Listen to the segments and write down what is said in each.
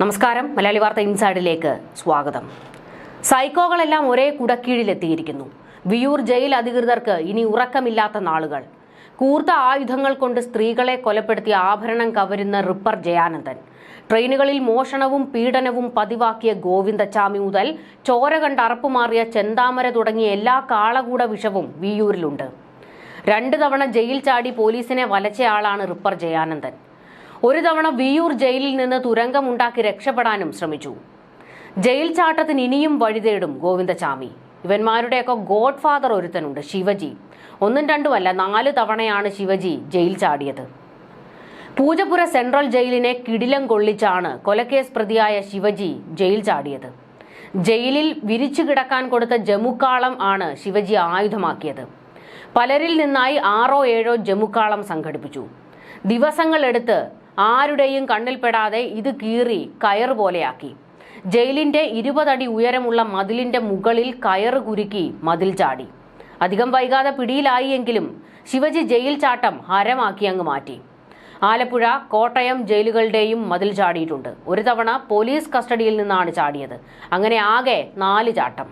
നമസ്കാരം. മലയാളി വാർത്ത ഇൻസൈഡിലേക്ക് സ്വാഗതം. സൈക്കോകളെല്ലാം ഒരേ കുടക്കീഴിലെത്തിയിരിക്കുന്നു. വിയൂർ ജയിൽ അധികൃതർക്ക് ഇനി ഉറക്കമില്ലാത്ത നാളുകൾ. കൂർത്ത ആയുധങ്ങൾ കൊണ്ട് സ്ത്രീകളെ കൊലപ്പെടുത്തിയ ആഭരണം കവരുന്ന റിപ്പർ ജയാനന്ദൻ. ട്രെയിനുകളിൽ മോഷണവും പീഡനവും പതിവാക്കിയ ഗോവിന്ദച്ചാമി മുതൽ ചോര കണ്ട് അറപ്പുമാറിയ ചെന്താമര തുടങ്ങിയ എല്ലാ കാളകൂട വിഷവും വിയൂരിലുണ്ട്. രണ്ട് തവണ ജയിൽ ചാടി പോലീസിനെ വലച്ചയാളാണ് റിപ്പർ ജയാനന്ദൻ. ഒരു തവണ വിയൂർ ജയിലിൽ നിന്ന് തുരങ്കമുണ്ടാക്കി രക്ഷപ്പെടാനും ശ്രമിച്ചു. ജയിൽ ചാട്ടത്തിന് ഇനിയും വഴിതേടും ഗോവിന്ദചാമി ഇവന്മാരുടെയൊക്കെ ഗോഡ് ഫാദർ ഒരുത്തനുണ്ട് ശിവജി. ഒന്നും രണ്ടുമല്ല നാല് തവണയാണ് ശിവജി ജയിൽ ചാടിയത്. പൂജപ്പുര സെൻട്രൽ ജയിലിനെ കിടിലം കൊള്ളിച്ചാണ് കൊലക്കേസ് പ്രതിയായ ശിവജി ജയിൽ ചാടിയത്. ജയിലിൽ വിരിച്ചു കിടക്കാൻ കൊടുത്ത ജമുക്കാളം ആണ് ശിവജി ആയുധമാക്കിയത്. പലരിൽ നിന്നായി ആറോ ഏഴോ ജമുക്കാളം സംഘടിപ്പിച്ചു. ദിവസങ്ങളെടുത്ത് ആരുടെയും കണ്ണിൽപ്പെടാതെ ഇത് കീറി കയർ പോലെയാക്കി. ജയിലിന്റെ ഇരുപതടി ഉയരമുള്ള മതിലിന്റെ മുകളിൽ കയറ് കുരുക്കി മതിൽ ചാടി. അധികം വൈകാതെ പിടിയിലായി എങ്കിലും ശിവജി ജയിൽ ചാട്ടം ഹരമാക്കി അങ്ങ് മാറ്റി. ആലപ്പുഴ കോട്ടയം ജയിലുകളുടെയും മതിൽ ചാടിയിട്ടുണ്ട്. ഒരു തവണ പോലീസ് കസ്റ്റഡിയിൽ നിന്നാണ് ചാടിയത്. അങ്ങനെ ആകെ നാല് ചാട്ടം.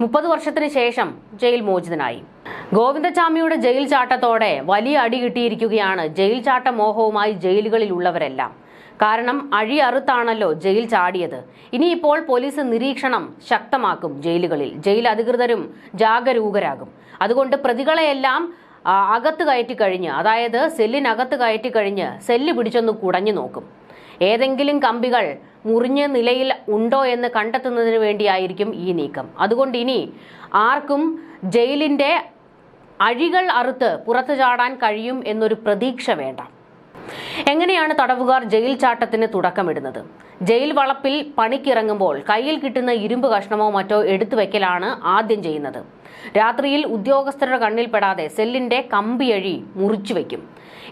മുപ്പത് വർഷത്തിന് ശേഷം ജയിൽ മോചിതനായി. ഗോവിന്ദചാമിയുടെ ജയിൽ ചാട്ടത്തോടെ വലിയ അടി കിട്ടിയിരിക്കുകയാണ്. ജയിൽ ചാട്ട മോഹവുമായി ജയിലുകളിൽ ഉള്ളവരെല്ലാം കാരണം അഴി അറുത്താണല്ലോ ജയിൽ ചാടിയത്. ഇനിയിപ്പോൾ പോലീസ് നിരീക്ഷണം ശക്തമാക്കും ജയിലുകളിൽ. ജയിൽ അധികൃതരും ജാഗരൂകരാകും. അതുകൊണ്ട് പ്രതികളെയെല്ലാം അകത്ത് കയറ്റി കഴിഞ്ഞ് അതായത് സെല്ലിനകത്ത് കയറ്റി കഴിഞ്ഞ് സെല്ല് പിടിച്ചൊന്ന് കുടഞ്ഞു നോക്കും. ഏതെങ്കിലും കമ്പികൾ മുറിഞ്ഞ നിലയിൽ ഉണ്ടോ എന്ന് കണ്ടെത്തുന്നതിന് വേണ്ടിയായിരിക്കും ഈ നീക്കം. അതുകൊണ്ട് ഇനി ആർക്കും ജയിലിന്റെ അഴികൾ അറുത്ത് പുറത്തു ചാടാൻ കഴിയും എന്നൊരു പ്രതീക്ഷ വേണ്ട. എങ്ങനെയാണ് തടവുകാർ ജയിൽ ചാട്ടത്തിന് തുടക്കമിടുന്നത്? ജയിൽ വളപ്പിൽ പണിക്കിറങ്ങുമ്പോൾ കയ്യിൽ കിട്ടുന്ന ഇരുമ്പ് കഷ്ണമോ മറ്റോ എടുത്തു വയ്ക്കലാണ് ആദ്യം ചെയ്യുന്നത്. രാത്രിയിൽ ഉദ്യോഗസ്ഥരുടെ കണ്ണിൽപ്പെടാതെ സെല്ലിന്റെ കമ്പിയഴി മുറിച്ചു വയ്ക്കും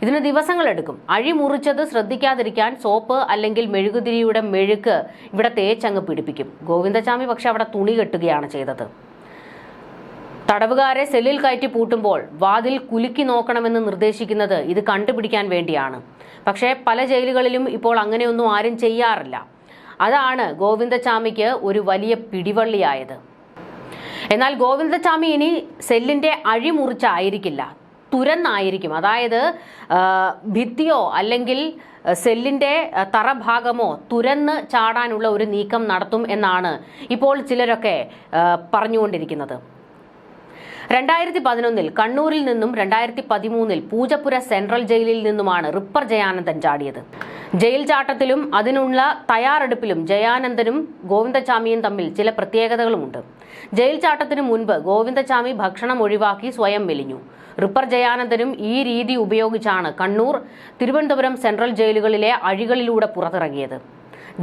ഇതിന് ദിവസങ്ങളെടുക്കും അഴി മുറിച്ചത് ശ്രദ്ധിക്കാതിരിക്കാൻ സോപ്പ് അല്ലെങ്കിൽ മെഴുകുതിരിയുടെ മെഴുക്ക് ഇവിടെ തേച്ചങ്ങ് പിടിപ്പിക്കും. ഗോവിന്ദചാമി പക്ഷെ അവിടെ തുണി കെട്ടുകയാണ് ചെയ്തത്. തടവുകാരെ സെല്ലിൽ കയറ്റി പൂട്ടുമ്പോൾ വാതിൽ കുലുക്കി നോക്കണമെന്ന് നിർദ്ദേശിക്കുന്നത് ഇത് കണ്ടുപിടിക്കാൻ വേണ്ടിയാണ്. പക്ഷേ പല ജയിലുകളിലും ഇപ്പോൾ അങ്ങനെയൊന്നും ആരും ചെയ്യാറില്ല. അതാണ് ഗോവിന്ദചാമിക്ക് ഒരു വലിയ പിടിവള്ളിയായത്. എന്നാൽ ഗോവിന്ദചാമി ഇനി സെല്ലിന്റെ അഴിമുറിച്ചായിരിക്കില്ല. തുരന്നായിരിക്കും. അതായത് ഭിത്തിയോ അല്ലെങ്കിൽ സെല്ലിന്റെ തറഭാഗമോ തുരന്ന് ചാടാനുള്ള ഒരു നീക്കം നടത്തും എന്നാണ് ഇപ്പോൾ ചിലരൊക്കെ പറഞ്ഞുകൊണ്ടിരിക്കുന്നത്. രണ്ടായിരത്തി പതിനൊന്നിൽ കണ്ണൂരിൽ നിന്നും രണ്ടായിരത്തി പതിമൂന്നിൽ പൂജപ്പുര സെൻട്രൽ ജയിലിൽ നിന്നുമാണ് റിപ്പർ ജയാനന്ദൻ ചാടിയത്. ജയിൽ ചാട്ടത്തിലും അതിനുള്ള തയ്യാറെടുപ്പിലും ജയാനന്ദനും ഗോവിന്ദചാമിയും തമ്മിൽ ചില പ്രത്യേകതകളുമുണ്ട്. ജയിൽ ചാട്ടത്തിനു മുൻപ് ഗോവിന്ദചാമി ഭക്ഷണം ഒഴിവാക്കി സ്വയം മെലിഞ്ഞു. റിപ്പർ ജയാനന്ദനും ഈ രീതി ഉപയോഗിച്ചാണ് കണ്ണൂർ തിരുവനന്തപുരം സെൻട്രൽ ജയിലുകളിലെ അഴികളിലൂടെ പുറത്തിറങ്ങിയത്.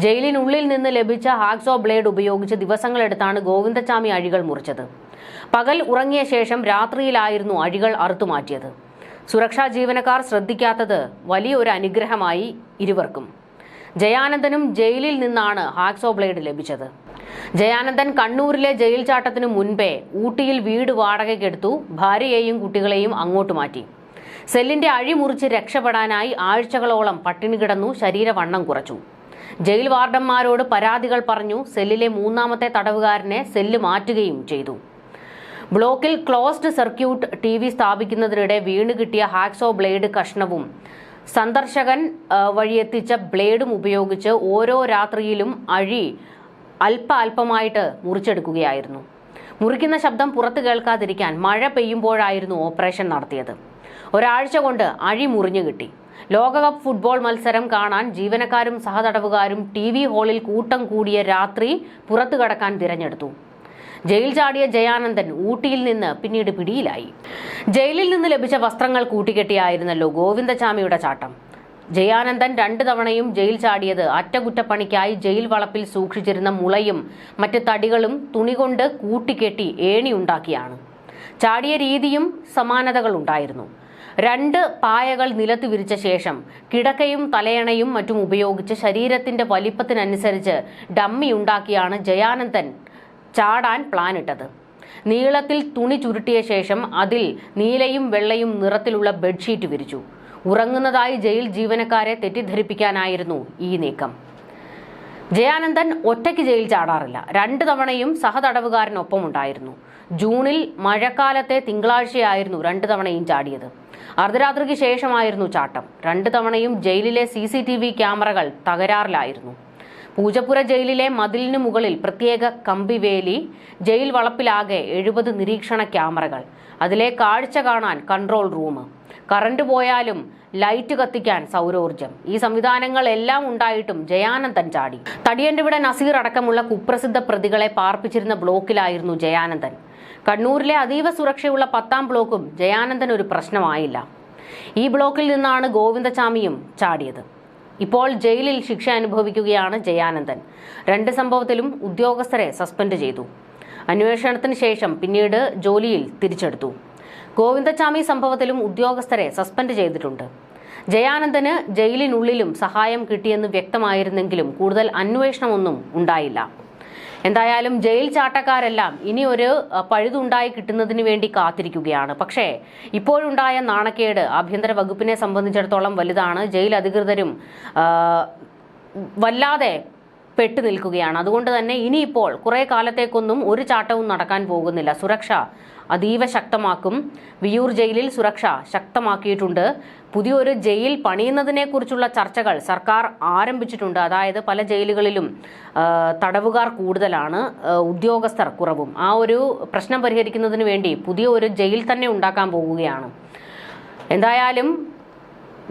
ജയിലിനുള്ളിൽ നിന്ന് ലഭിച്ച ഹാക്സോ ബ്ലേഡ് ഉപയോഗിച്ച് ദിവസങ്ങളെടുത്താണ് ഗോവിന്ദചാമി അഴികൾ മുറിച്ചത്. പകൽ ഉറങ്ങിയ ശേഷം രാത്രിയിലായിരുന്നു അഴികൾ അറുത്തുമാറ്റിയത് സുരക്ഷാ ജീവനക്കാർ ശ്രദ്ധിക്കാത്തത് വലിയൊരു അനുഗ്രഹമായി ഇരുവർക്കും. ജയാനന്ദനും ജയിലിൽ നിന്നാണ് ഹാക്സോ ബ്ലേഡ് ലഭിച്ചത്. ജയാനന്ദൻ കണ്ണൂരിലെ ജയിൽ ചാട്ടത്തിനു മുൻപേ ഊട്ടിയിൽ വീട് വാടകയ്ക്കെടുത്തു ഭാര്യയെയും കുട്ടികളെയും അങ്ങോട്ട് മാറ്റി. സെല്ലിന്റെ അഴി മുറിച്ച് രക്ഷപ്പെടാനായി ആഴ്ചകളോളം പട്ടിണി കിടന്നു ശരീരവണ്ണം കുറച്ചു. ജയിൽ വാർഡന്മാരോട് പരാതികൾ പറഞ്ഞു സെല്ലിലെ മൂന്നാമത്തെ തടവുകാരനെ സെല്ല് മാറ്റുകയും ചെയ്തു. ബ്ലോക്കിൽ ക്ലോസ്ഡ് സർക്യൂട്ട് ടി വി സ്ഥാപിക്കുന്നതിനിടെ വീണ് കിട്ടിയ ഹാക്സോ ബ്ലേഡ് കഷ്ണവും. സന്ദർശകൻ വഴിയെത്തിച്ച ബ്ലേഡും ഉപയോഗിച്ച് ഓരോ രാത്രിയിലും അഴി അല്പ അല്പമായിട്ട് മുറിച്ചെടുക്കുകയായിരുന്നു. മുറിക്കുന്ന ശബ്ദം പുറത്തു കേൾക്കാതിരിക്കാൻ മഴ പെയ്യുമ്പോഴായിരുന്നു ഓപ്പറേഷൻ നടത്തിയത്. ഒരാഴ്ച കൊണ്ട് അഴി മുറിഞ്ഞു കിട്ടി. ലോകകപ്പ് ഫുട്ബോൾ മത്സരം കാണാൻ ജീവനക്കാരും സഹതടവുകാരും ടി വി ഹാളിൽ കൂട്ടം കൂടിയ രാത്രി പുറത്തു കടക്കാൻ തിരഞ്ഞെടുത്തു. ജയിൽ ചാടിയ ജയാനന്ദൻ ഊട്ടിയിൽ നിന്ന് പിന്നീട് പിടിയിലായി. ജയിലിൽ നിന്ന് ലഭിച്ച വസ്ത്രങ്ങൾ കൂട്ടിക്കെട്ടിയായിരുന്നല്ലോ ഗോവിന്ദചാമിയുടെ ചാട്ടം. ജയാനന്ദൻ രണ്ടു തവണയും ജയിൽ ചാടിയത് അറ്റകുറ്റപ്പണിക്കായി ജയിൽ വളപ്പിൽ സൂക്ഷിച്ചിരുന്ന മുളയും മറ്റ് തടികളും തുണി കൊണ്ട് കൂട്ടിക്കെട്ടി ഏണിയുണ്ടാക്കിയാണ് ചാടിയ രീതിയും സമാനതകളുണ്ടായിരുന്നു രണ്ട് പായകൾ നിലത്ത് വിരിച്ച ശേഷം കിടക്കയും തലയണയും മറ്റും ഉപയോഗിച്ച് ശരീരത്തിന്റെ വലിപ്പത്തിനനുസരിച്ച് ഡമ്മി ഉണ്ടാക്കിയാണ് ജയാനന്ദൻ ചാടാൻ പ്ലാൻ പ്ലാനിട്ടത് നീളത്തിൽ തുണി ചുരുട്ടിയ ശേഷം അതിൽ നീലയും വെള്ളയും നിറത്തിലുള്ള ബെഡ്ഷീറ്റ് വിരിച്ചു. ഉറങ്ങുന്നതായി ജയിൽ ജീവനക്കാരെ തെറ്റിദ്ധരിപ്പിക്കാനായിരുന്നു ഈ നീക്കം. ജയാനന്ദൻ ഒറ്റയ്ക്ക് ജയിൽ ചാടാറില്ല. രണ്ട് തവണയും സഹതടവുകാരനൊപ്പം ഉണ്ടായിരുന്നു. ജൂണിൽ മഴക്കാലത്തെ തിങ്കളാഴ്ചയായിരുന്നു രണ്ട് തവണയും ചാടിയത്. അർദ്ധരാത്രിക്ക് ശേഷമായിരുന്നു ചാട്ടം. രണ്ട് തവണയും ജയിലിലെ സി ക്യാമറകൾ തകരാറിലായിരുന്നു. പൂജപ്പുര ജയിലിലെ മതിലിനു മുകളിൽ പ്രത്യേക കമ്പിവേലി ജയിൽ വളപ്പിലാകെ എഴുപത് നിരീക്ഷണ ക്യാമറകൾ. അതിലെ കാഴ്ച കാണാൻ കൺട്രോൾ റൂം. കറണ്ട് പോയാലും ലൈറ്റ് കത്തിക്കാൻ സൗരോർജം. ഈ സംവിധാനങ്ങൾ എല്ലാം ഉണ്ടായിട്ടും ജയാനന്ദൻ ചാടി. തടിയന്റെ നസീർ അടക്കമുള്ള കുപ്രസിദ്ധ പ്രതികളെ പാർപ്പിച്ചിരുന്ന ബ്ലോക്കിലായിരുന്നു ജയാനന്ദൻ. കണ്ണൂരിലെ അതീവ സുരക്ഷയുള്ള പത്താം ബ്ലോക്കും ജയാനന്ദൻ ഒരു പ്രശ്നമായില്ല. ഈ ബ്ലോക്കിൽ നിന്നാണ് ഗോവിന്ദചാമിയും ചാടിയത്. ഇപ്പോൾ ജയിലിൽ ശിക്ഷ അനുഭവിക്കുകയാണ് ജയാനന്ദൻ. രണ്ട് സംഭവത്തിലും ഉദ്യോഗസ്ഥരെ സസ്പെൻഡ് ചെയ്തു. അന്വേഷണത്തിന് ശേഷം പിന്നീട് ജോലിയിൽ തിരിച്ചെടുത്തു. ഗോവിന്ദചാമി സംഭവത്തിലും ഉദ്യോഗസ്ഥരെ സസ്പെൻഡ് ചെയ്തിട്ടുണ്ട്. ജയാനന്ദന് ജയിലിനുള്ളിലും സഹായം കിട്ടിയെന്ന് വ്യക്തമായിരുന്നെങ്കിലും കൂടുതൽ അന്വേഷണമൊന്നും ഉണ്ടായില്ല. എന്തായാലും ജയിൽ ചാട്ടക്കാരെല്ലാം ഇനി ഒരു പഴുതുണ്ടായി കിട്ടുന്നതിന് വേണ്ടി കാത്തിരിക്കുകയാണ്. പക്ഷേ ഇപ്പോഴുണ്ടായ നാണക്കേട് ആഭ്യന്തര വകുപ്പിനെ സംബന്ധിച്ചിടത്തോളം വലുതാണ്. ജയിൽ അധികൃതരും വല്ലാതെ പെട്ടു നിൽക്കുകയാണ്. അതുകൊണ്ട് തന്നെ ഇനിയിപ്പോൾ കുറേ കാലത്തേക്കൊന്നും ഒരു ചാട്ടവും നടക്കാൻ പോകുന്നില്ല. സുരക്ഷ അതീവ ശക്തമാക്കും. വിയൂർ ജയിലിൽ സുരക്ഷ ശക്തമാക്കിയിട്ടുണ്ട്. പുതിയൊരു ജയിൽ പണിയുന്നതിനെക്കുറിച്ചുള്ള ചർച്ചകൾ സർക്കാർ ആരംഭിച്ചിട്ടുണ്ട്. അതായത് പല ജയിലുകളിലും തടവുകാർ കൂടുതലാണ് ഉദ്യോഗസ്ഥർ കുറവും. ആ ഒരു പ്രശ്നം പരിഹരിക്കുന്നതിന് വേണ്ടി പുതിയ ഒരു ജയിൽ തന്നെ ഉണ്ടാക്കാൻ പോകുകയാണ് എന്തായാലും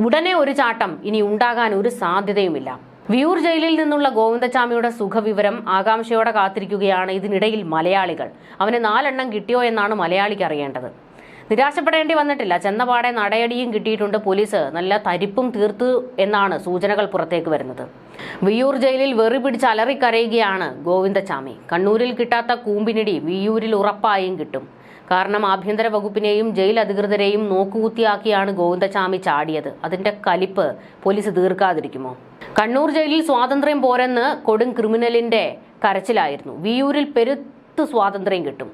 ഉടനെ ഒരു ചാട്ടം ഇനി ഉണ്ടാകാൻ ഒരു സാധ്യതയുമില്ല. വിയൂർ ജയിലിൽ നിന്നുള്ള ഗോവിന്ദചാമിയുടെ സുഖവിവരം ആകാംക്ഷയോടെ കാത്തിരിക്കുകയാണ് ഇതിനിടയിൽ മലയാളികൾ. അവന് നാലെണ്ണം കിട്ടിയോ എന്നാണ് മലയാളിക്ക് അറിയേണ്ടത്. നിരാശപ്പെടേണ്ടി വന്നിട്ടില്ല. ചെന്നപാടെ നടയടിയും കിട്ടിയിട്ടുണ്ട് പോലീസ്. നല്ല തരിപ്പും തീർത്തു എന്നാണ് സൂചനകൾ പുറത്തേക്ക് വരുന്നത്. വിയൂർ ജയിലിൽ വെറി പിടിച്ച് അലറിക്കരയുകയാണ് ഗോവിന്ദചാമി കണ്ണൂരിൽ കിട്ടാത്ത കൂമ്പിനിടി വിയൂരിൽ ഉറപ്പായും കിട്ടും. കാരണം ആഭ്യന്തര വകുപ്പിനെയും ജയിൽ അധികൃതരെയും നോക്കുകുത്തിയാക്കിയാണ് ഗോവിന്ദചാമി ചാടിയത്. അതിന്റെ കലിപ്പ് പോലീസ് തീർക്കാതിരിക്കുമോ? കണ്ണൂർ ജയിലിൽ സ്വാതന്ത്ര്യം പോരെന്ന് കൊടും ക്രിമിനലിന്റെ കരച്ചിലായിരുന്നു. വിയൂരിൽ പെരുത്ത് സ്വാതന്ത്ര്യം കിട്ടും.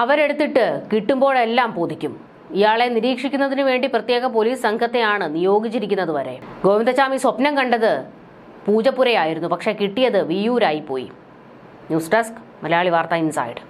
അവരെടുത്തിട്ട് കിട്ടുമ്പോഴെല്ലാം പൊതിക്കും. ഇയാളെ നിരീക്ഷിക്കുന്നതിന് വേണ്ടി പ്രത്യേക പോലീസ് സംഘത്തെയാണ് നിയോഗിച്ചിരിക്കുന്നത് വരെ. ഗോവിന്ദചാമി സ്വപ്നം കണ്ടത് പൂജപ്പുരയായിരുന്നു. പക്ഷെ കിട്ടിയത് വിയൂരായി പോയി. ന്യൂസ് ഡെസ്ക് മലയാളി വാർത്ത ഇൻസൈഡ്.